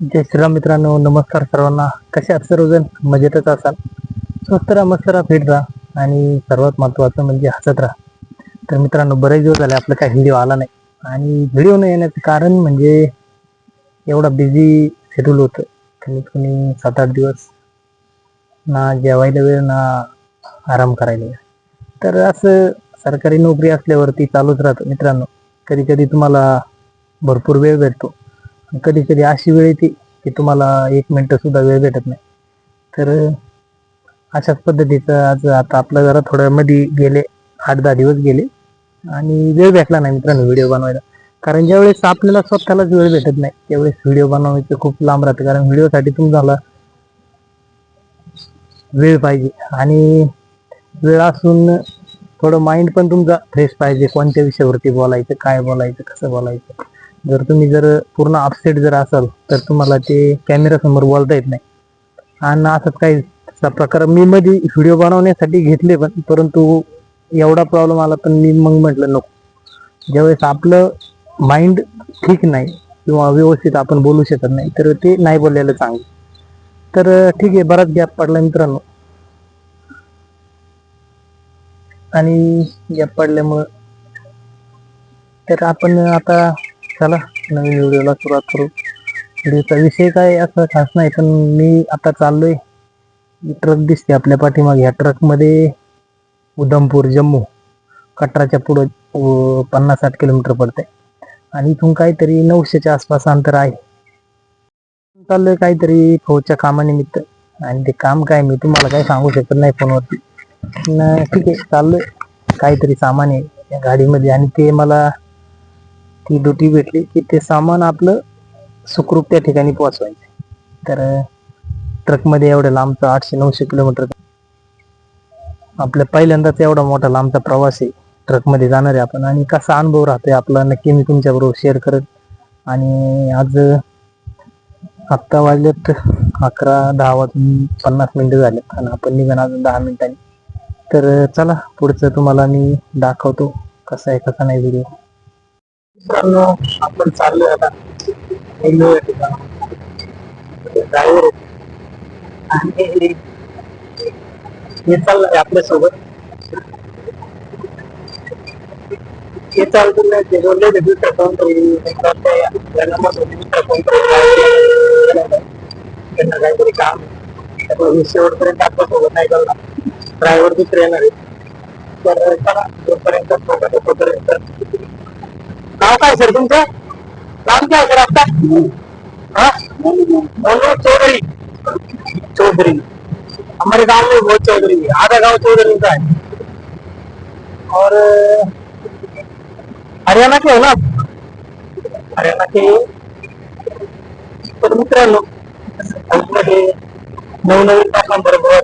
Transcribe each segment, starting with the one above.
जय श्रीराम मित्रांनो नमस्कार सर्वांना. कसे आहात सर्वजण? मजेतच असाल. स्वस्त राहा मस्त राहा फिट राहा. आणि सर्वात महत्त्वाचं म्हणजे हसत राहा. तर मित्रांनो बरेच दिवस झाले आपलं काही व्हिडिओ आला नाही. आणि व्हिडिओ न येण्याचं कारण म्हणजे एवढा बिझी शेड्यूल होतं. कमीत कमी सात आठ दिवस ना जेवायला वेळ ना आराम करायला वेळ. तर असं सरकारी नोकरी असल्यावरती चालूच राहतं मित्रांनो. कधी कधी तुम्हाला भरपूर वेळ भेटतो. कधी कधी अशी वेळ येते की तुम्हाला एक मिनटं सुद्धा वेळ भेटत नाही. तर अशाच पद्धतीचं आज आता आपलं जरा थोडं मध्ये गेले आठ दहा दिवस गेले आणि वेळ भेटला नाही मित्रांनो व्हिडिओ बनवायला. कारण ज्यावेळेस आपल्याला स्वतःलाच वेळ भेटत नाही त्यावेळेस व्हिडिओ बनवायचं खूप लांब राहतं. कारण व्हिडिओसाठी तुम्हाला वेळ पाहिजे. आणि वेळ असून थोडं माइंड पण तुमचा फ्रेश पाहिजे. कोणत्या विषयावरती बोलायचं काय बोलायचं कसं बोलायचं. जर तुम्ही जर पूर्ण अपसेट जर असाल तर तुम्हाला ते कॅमेरा समोर बोलता येत नाही. आणि असंच काही असा प्रकार मी मध्ये व्हिडिओ बनवण्यासाठी घेतले पण परंतु एवढा प्रॉब्लेम आला पण मी मग म्हटलं नको. ज्यावेळेस आपलं माइंड ठीक नाही किंवा व्यवस्थित आपण बोलू शकत नाही तर ते नाही बोललेलं चांगलं. तर ठीक आहे बराच गॅप पडला मित्रांनो. आणि गॅप पडल्यामुळं तर आपण आता चला नवीन व्हिडिओला सुरुवात करू. व्हिडिओचा विषय काय असं खास नाही पण मी आता चाललोय. ट्रक दिसते आपल्या पाठीमागे. ह्या ट्रकमध्ये उधमपूर जम्मू. कटराच्या पुढं पन्नास साठ किलोमीटर पडते आणि इथून काहीतरी नऊशेच्या आसपास अंतर आहे. चाललोय काहीतरी फौजच्या कामानिमित्त. आणि ते काम काय मी तुम्हाला काही सांगू शकत नाही फोनवरती. ठीक आहे चाललोय. काहीतरी सामान आहे या गाडीमध्ये. आणि ते मला ती ड्युटी भेटली की ते सामान आपलं सुखरूप त्या ठिकाणी पोहोचवायचं. तर ट्रकमध्ये एवढं लांबचा आठशे नऊशे किलोमीटर आपल्या पहिल्यांदाच एवढा मोठा लांबचा प्रवास आहे. ट्रकमध्ये जाणार आहे आपण. आणि कसा अनुभव राहतोय आपला नक्की मी तुमच्याबरोबर शेअर करत. आणि आज आत्ता वाजलेत अकरा दहा वाजून पन्नास मिनिटं झालेत. आणि आपण निघण अजून दहा मिनिटांनी. तर चला पुढचं तुम्हाला मी दाखवतो कसा आहे कसा नाही व्हिडिओ मित्रांनो आपण चाललोय आता ड्रायव्हर आणि हे चाललंय सोबत हे चालतं ते बोलले ते कोणतरी त्यांना मग कोणतरी त्यांना काहीतरी काम त्यामुळे शेवटपर्यंत आपल्यासोबत नाही करणार ड्रायव्हर दुसरे येणार आहे तर चला जोपर्यंत तोपर्यंत सर आपका? हाँ? चौधरी। चौधरी। हमारे गाँव में बहुत चौधरी है, आधा गाँव चौधरी का है। और, हरियाणा के हो ना? हरियाणा के तर मित्रांनो मध्ये नवनवीन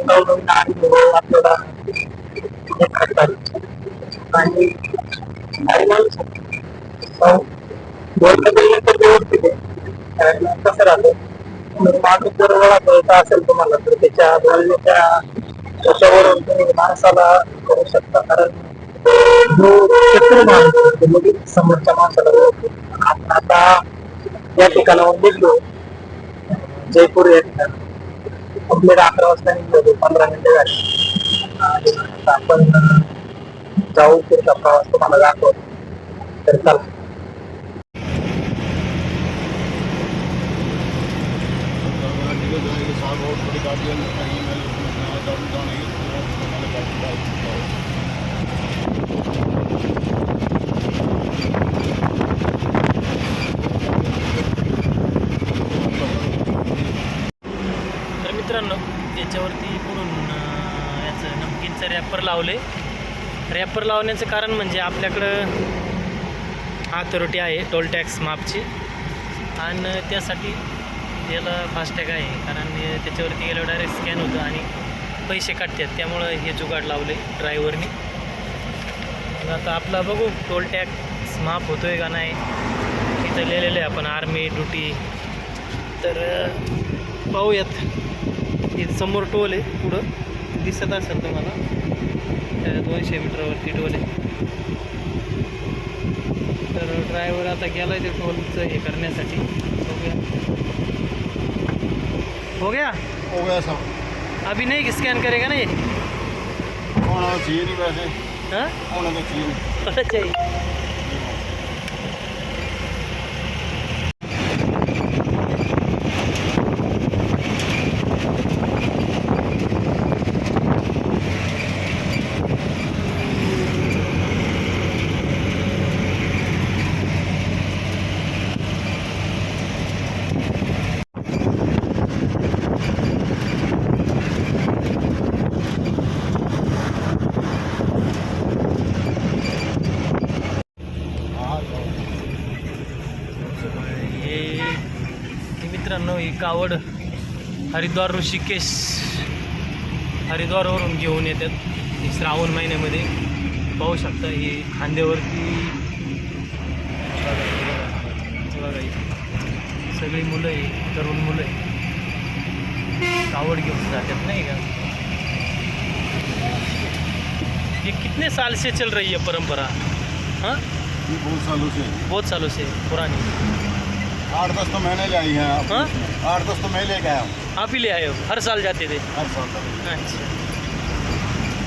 नवनवीन अनुभव आपल्याला. आणि हो. बोललं गेलं तर व्यवस्थित आहे कारण कसं राहतं तर माणूस जर ओळखायचा असेल तुम्हाला तर त्याच्या बोलण्याच्या त्याच्यावरून तुम्ही माणसाला करू शकता कारण जो शत्रू माणूस आहे, समोरच्या माणसाला ओळखतो आपण आता या ठिकाणावर निघलो जयपूर या ठिकाणी कंप्लीट अकरा वाजता निघलो होतो पंधरा मिनिटं झाली आपण जाऊ पुढचा प्रवास तुम्हाला दाखवतो तर चला तर मित्रांनो याच्यावरती पुढून याचं नमकीनचं रॅपर लावले रॅपर लावण्याचं कारण म्हणजे आपल्याकडं अथॉरिटी आहे टोल टॅक्स माफची. आणि त्यासाठी याला फास्टॅग आहे. कारण त्याच्यावरती गेल्यावर डायरेक्ट स्कॅन होतं आणि पैसे काढतात. त्यामुळं हे जुगाड लावले ड्रायव्हरनी आता आपला बघू टोल टॅक्स माफ होतो आहे का नाही? इथं लिहिलेलं आहे आपण आर्मी ड्युटी तर पाहूयात. हे समोर टोल आहे पुढं. दिसत असेल तुम्हाला. दोनशे मीटरवरती टोल आहे. तर ड्रायव्हर आता गेला ते टोलचं हे करण्यासाठी. बघूया. हो गया? हो गया सब। अभी नहीं स्कैन करेगा ना ये? होना चाहिए नहीं वैसे। हाँ? होना तो चाहिए हाँ हे हे मित्रांनो ही कावड हरिद्वार ऋषिकेश हरिद्वारवरून घेऊन येतात. हे श्रावण महिन्यामध्ये. पाहू शकता हे खांद्यावरती. बघा, हे हे. सगळी मुलं आहे तरुण मुलं आहे. कावड घेऊन जातात नाही का? ये कितने साल से चल रही है परंपरा? हाँ? बहुत सालों से बहुत सालों से पुरानी. आठ दस तो महीने ले आई हैं। आप हाँ? आठ दस तो मैं लेके आया हूँ। आप ही ले आए हो? हर साल जाते थे? हर साल अच्छा।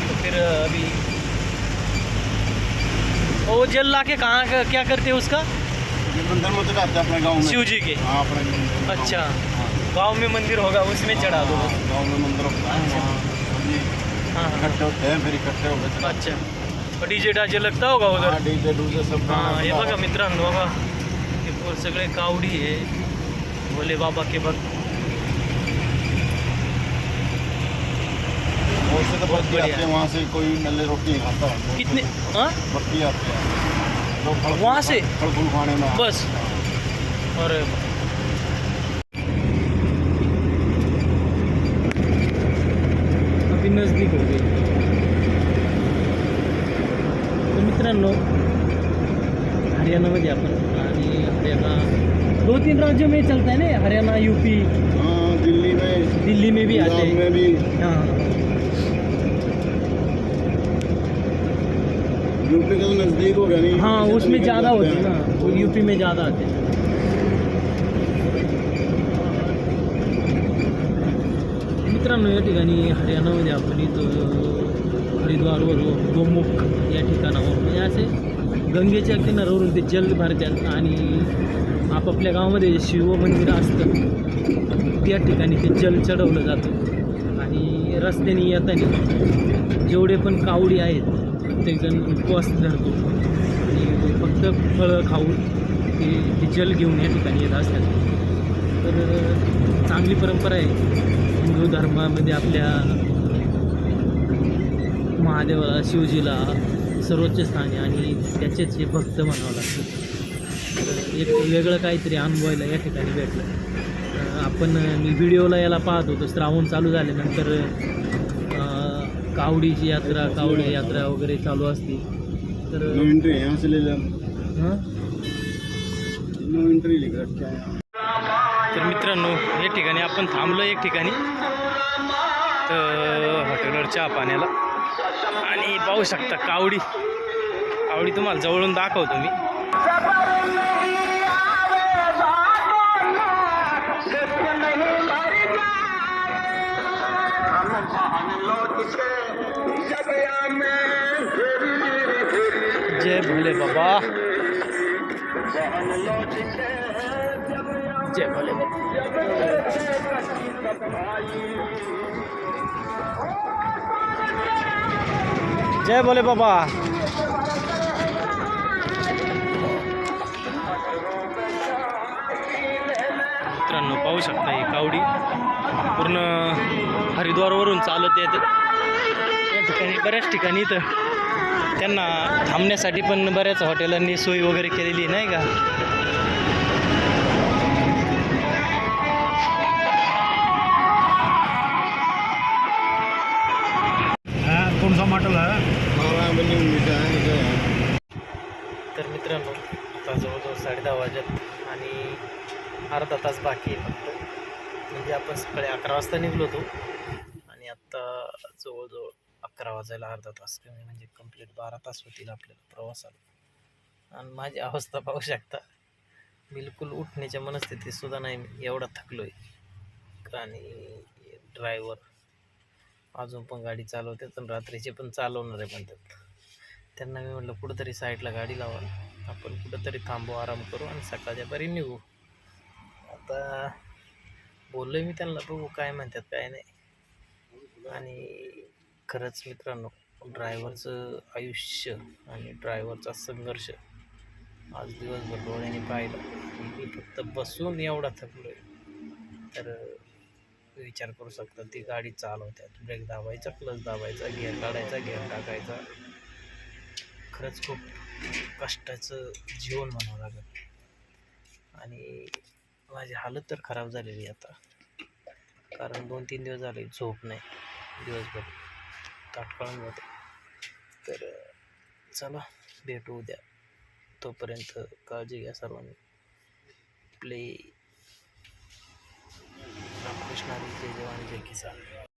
तो फिर अभी? वो जल ला के कहाँ क्या करते हैं उसका? मंदिर में चढ़ाते हैं अपने गाँव में। शिव जी के? हाँ अपने अच्छा। हाँ। गाँव में मंदिर होगा उसमें चढ़ा दो। हाँ, गाँव में मंदिर होता है। अच्छा। हाँ हाँ। इकट्ठे होते हैं फिर इकट्ठे चढ़ाते अच्छा। डीजे डाजे लगता होगा हैं। उधर? हाँ डीजे डूजे सब हाँ हे बजा बघा मित्रांनो बघा हे पोर सगळे कावडी आहे भोले बाबा के भक्त. और तो आती है वहाँ से कोई नल्ले रोटी नहीं खाता। कितने हाँ? बत्ती आती है। वहाँ से? फल फूल खाने में बस। और अभी नज़दीक हो गई। तर मित्रांनो हरियाणामध्ये आपण हरियाणा तीन राज्यों में चलता है ना हरियाणा यूपी हाँ दिल्ली में। दिल्ली में भी आते हैं। में भी। हाँ। यूपी का नजदीक हो गया नहीं हाँ उसमें ज़्यादा होती है हैं। ना वो यूपी में ज़्यादा आते हैं। मित्रांनो या ठिकाणी हरियाणामध्ये आपण इथं हरिद्वारवर गोमुख या ठिकाणावर म्हणजे असे गंगेच्या किनाऱ्यावरून ते जल भरतात आणि आपापल्या गावामध्ये जे शिवमंदिर असतं त्या ठिकाणी ते जल चढवलं जातं. आणि रस्त्याने येताना जेवढे पण कावडी आहेत प्रत्येकजण उपवास धरतो. आणि फक्त फळं खाऊन ते ते जल घेऊन या ठिकाणी येत असतात. तर चांगली परंपरा आहे. हिंदू धर्मामध्ये आपल्या महादेवाला शिवजीला सर्वोच्च स्थान आहे आणि त्याचेच हे भक्त म्हणावं लागतं. एक वेगळं काहीतरी अनुभवायला या ठिकाणी भेटलं. आपण मी व्हिडिओला याला पाहत होतो. श्रावण चालू झाल्यानंतर कावडीची यात्रा कावडी यात्रा वगैरे चालू असती. तर। तर मित्रांनो या ठिकाणी आपण थांबलो एक ठिकाणी. तर हॉटेलवर चहा पाण्याला. आणि पाहू शकता कावडी. कावडी तुम्हाला जवळून दाखवतो मी. जय भोले बाबा. जय भोले बाबा जय भोले बाबा. मित्रांनो पाहू शकता ही कावडी. पूर्ण हरिद्वारवरून चालत येते. या ठिकाणी बऱ्याच ठिकाणी इथं. त्यांना थांबण्यासाठी पण बऱ्याच हॉटेलांनी सोय वगैरे केलेली नाही का? आता जवळजवळ साडे दहा वाजत आणि अर्धा तास बाकी आहे फक्त. म्हणजे आपण सकाळी अकरा वाजता निघलो होतो. आणि आत्ता जवळजवळ अकरा वाजायला अर्धा तास कमी म्हणजे कंप्लीट बारा तास होतील आपल्याला प्रवासाला. आणि माझी अवस्था पाहू शकता. बिलकुल उठण्याच्या मनस्थितीत सुद्धा नाही मी एवढा थकलो आहे आणि ड्रायव्हर अजून पण गाडी चालवतात आणि रात्रीचे पण चालवणार आहे म्हणतात. त्यांना मी म्हटलं कुठंतरी साईडला गाडी लावा आपण कुठंतरी थांबू आराम करू आणि सकाळच्या परी निघू. आता बोललो मी त्यांना बघू काय म्हणतात काय नाही. आणि खरंच मित्रांनो ड्रायव्हरचं आयुष्य आणि ड्रायव्हरचा संघर्ष आज दिवसभर डोळ्याने पाहिलं. मी फक्त बसून एवढा थकलो आहे तर विचार करू शकता ती गाडी चालवतात ब्रेक दाबायचा क्लच दाबायचा गिअर काढायचा गिअर टाकायचा. खरंच खूप कष्टाचं जीवन म्हणावं लागेल. आणि माझी हालत तर खराब झालेली आता. कारण दोन तीन दिवस झाले झोप नाही. दिवसभर ताटकळून जाते. तर चला भेटू उद्या. तोपर्यंत काळजी घ्या सर्वांनी. प्ले. रामकृष्ण जय जवान जय किसान.